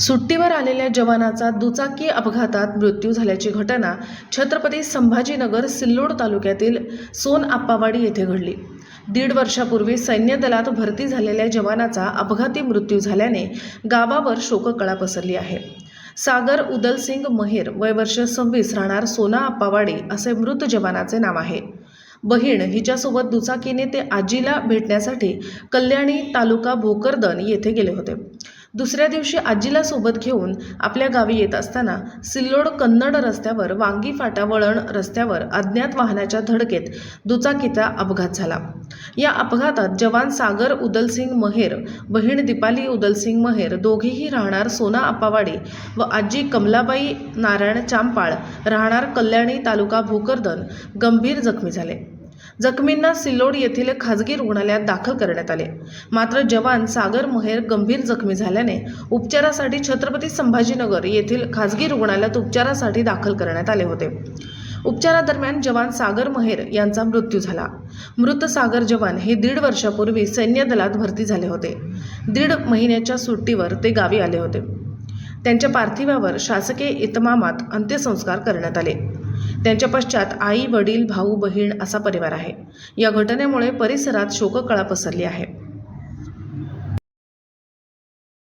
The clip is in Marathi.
सुट्टीवर आलेल्या जवानाचा दुचाकी अपघातात मृत्यू झाल्याची घटना छत्रपती संभाजीनगर सिल्लोड तालुक्यातील सोन आप्पावाडी येथे घडली. दीड वर्षापूर्वी सैन्य दलात भरती झालेल्या जवानाचा अपघाती मृत्यू झाल्याने गावावर शोककळा पसरली आहे. सागर उदलसिंग महेर वय वर्ष सव्वीस राहणार सोना आप्पावाडी असे मृत जवानाचे नाव आहे. बहीण हिच्यासोबत दुचाकीने ते आजीला भेटण्यासाठी कल्याणी तालुका भोकरदन येथे गेले होते. दुसऱ्या दिवशी आजीला सोबत घेऊन आपल्या गावी येत असताना सिल्लोड कन्नड रस्त्यावर वांगी फाटा वळण रस्त्यावर अज्ञात वाहनाच्या धडकेत दुचाकीचा अपघात झाला. या अपघातात जवान सागर उदलसिंग महेर बहीण दीपाली उदलसिंग महेर दोघेही राहणार सोना अप्पावाडी व आजी कमलाबाई नारायण चांपाळ राहणार कल्याणी तालुका भोकरदन गंभीर जखमी झाले. जखमींना सिल्लोड येथील खाजगी रुग्णालयात दाखल करण्यात आले. मात्र जवान सागर महेर गंभीर जखमी झाल्याने उपचारासाठी छत्रपती संभाजीनगर येथील खाजगी रुग्णालयात उपचारासाठी दाखल करण्यात आले होते. उपचारादरम्यान जवान सागर महेर यांचा मृत्यू झाला. मृत सागर जवान हे दीड वर्षापूर्वी सैन्य दलात भरती झाले होते. दीड महिन्याच्या सुट्टीवर ते गावी आले होते. त्यांच्या पार्थिवावर शासकीय इतमामात अंत्यसंस्कार करण्यात आले. त्यांच्या पश्चात आई वडील भाऊ बहीण असा परिवार आहे. या घटनेमुळे परिसरात शोककळा पसरली आहे.